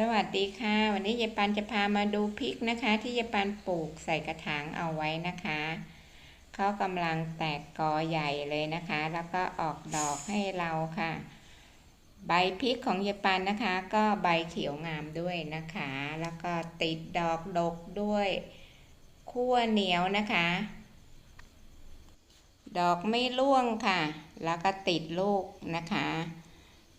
สวัสดีค่ะ วันนี้ยายปันจะพามาดูพริกนะคะ ที่ยายปันปลูกใส่กระถางเอาไว้นะคะเขากำลังแตกกอใหญ่เลยนะคะ แล้วก็ออกดอกให้เราค่ะ ใบพริกของยายปันนะคะ ก็ใบเขียวงามด้วยนะคะ แล้วก็ติดดอกดกด้วยขั้วเหนียวนะคะ ดอกไม่ร่วงค่ะ แล้วก็ติดลูกนะคะ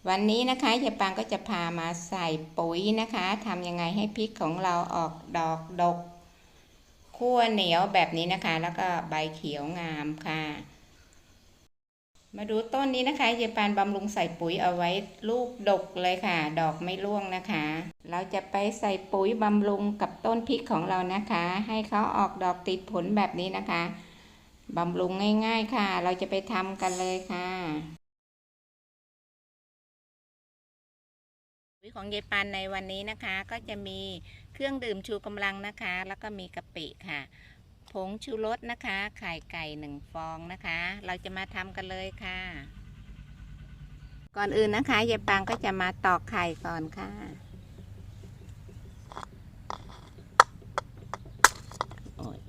วันนี้นะคะยายปางก็จะพามาใส่ปุ๋ยนะคะทำยังไงให้พริกของเราออกดอกดกขั้วเหนียวแบบนี้นะคะ แล้วก็ใบเขียวงามค่ะ มาดูต้นนี้นะคะยายปานบำรุงใส่ปุ๋ยเอาไว้ลูกดกเลยค่ะ ดอกไม่ร่วงนะคะ เราจะไปใส่ปุ๋ยบำรุงกับต้นพริกของเรานะคะ ให้เขาออกดอกติดผลแบบนี้นะคะบำรุงง่าย ๆค่ะ เราจะไปทำกันเลยค่ะ ของยายปันในวันนี้นะคะ ก็จะมีเครื่องดื่มชูกำลังนะคะ แล้วก็มีกะปิค่ะ ผงชูรสนะคะ ไข่ไก่หนึ่งฟองนะคะ เราจะมาทำกันเลยค่ะ ก่อนอื่นนะคะยายปังก็จะมาตอกไข่ก่อนค่ะโอ้ย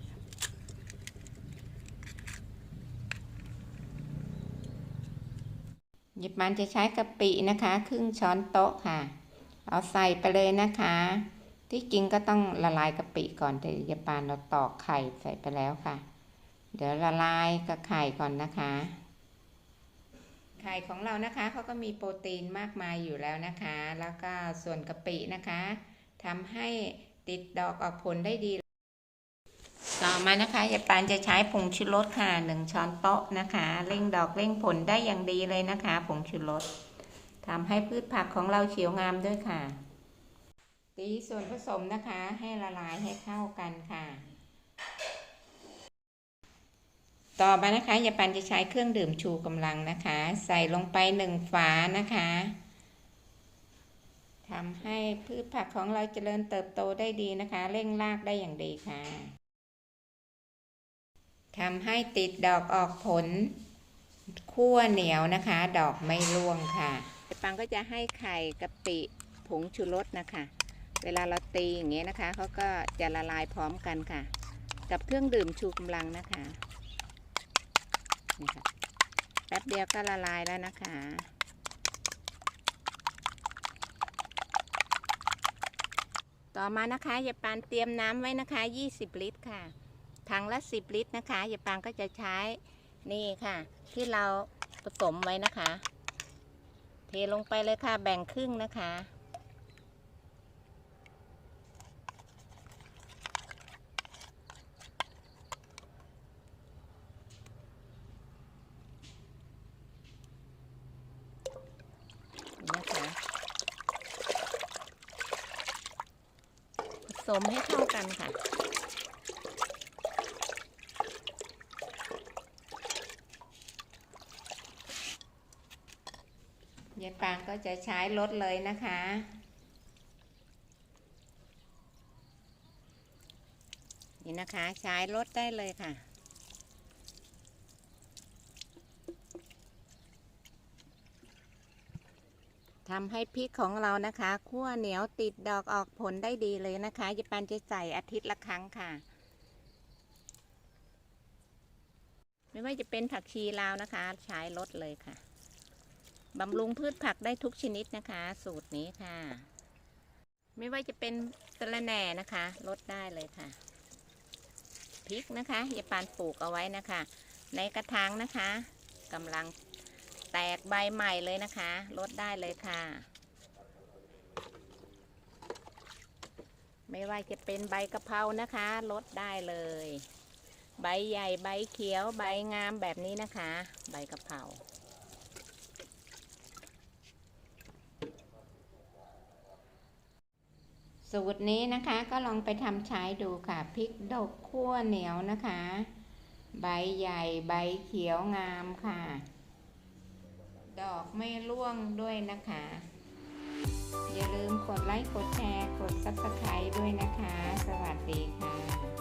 ยายปันจะใช้กะปินะคะ ครึ่งช้อนโต๊ะค่ะ เอาใส่ไปเลยนะคะ ที่จริงก็ต้องละลายกะปิก่อนแต่ยาปานเราตอกไข่ใส่ไปแล้วค่ะ เดี๋ยวละลายกับไข่ก่อนนะคะ ไข่ของเรานะคะเขาก็มีโปรตีนมากมายอยู่แล้วนะคะ แล้วก็ส่วนกะปินะคะทำให้ติดดอกออกผลได้ดี ต่อมานะคะยาปานจะใช้ผงชูรสค่ะหนึ่งช้อนโต๊ะนะคะ เร่งดอกเร่งผลได้อย่างดีเลยนะคะ ผงชูรส ทำให้พืชผักของเราเขียวงามด้วยค่ะ ตีส่วนผสมนะคะให้ละลายให้เข้ากันค่ะ ต่อมานะคะยาปันจะใช้เครื่องดื่มชูกำลังนะคะ ใส่ลงไปหนึ่งฝานะคะทำให้พืชผักของเราเจริญเติบโตได้ดีนะคะ เร่งรากได้อย่างดีค่ะทำให้ติดดอกออกผลขั้วเหนียวนะคะ ดอกไม่ร่วงค่ะ ปังก็จะให้ไข่กะปิผงชูรสนะคะ เวลาเราตีอย่างเงี้ยนะคะเขาก็จะละลายพร้อมกันค่ะ กับเครื่องดื่มชูกำลังนะคะนี่ค่ะแป๊บเดียวก็ละลายแล้วนะคะ ต่อมานะคะยาปานเตรียมน้ำไว้นะคะ 20 ลิตรค่ะ ถังละ 10 ลิตรนะคะยาปานก็จะใช้นี่ค่ะ ที่เราผสมไว้นะคะ เทลงไปเลยค่ะ แบ่งครึ่งนะคะ นะคะผสมให้เข้ากันค่ะ ยายปางก็จะใช้รถเลยนะคะ นี่นะคะใช้รถได้เลยค่ะทำให้พริกของเรานะคะคั่วเหนียวติดดอกออกผลได้ดีเลยนะคะยายปันจะใส่อาทิตย์ละครั้งค่ะไม่ว่าจะเป็นผักชีลาวนะคะ ใช้ลดเลยค่ะ บำรุงพืชผักได้ทุกชนิดนะคะ สูตรนี้ค่ะ ไม่ว่าจะเป็นสะระแหน่นะคะลดได้เลยค่ะพริกนะคะยาปานปลูกเอาไว้นะคะ ในกระถางนะคะกำลังแตกใบใหม่เลยนะคะลดได้เลยค่ะ ไม่ว่าจะเป็นใบกะเพรานะคะลดได้เลย ใบใหญ่ใบเขียวใบงามแบบนี้นะคะ ใบกะเพรา สูตรนี้นะคะก็ลองไปทำใช้ดูค่ะพริกดกขั้วเหนียวนะคะ ใบใหญ่ใบเขียวงามค่ะ ดอกไม่ร่วงด้วยนะคะ อย่าลืมกดไลค์กดแชร์กด Subscribe ด้วยนะคะ สวัสดีค่ะ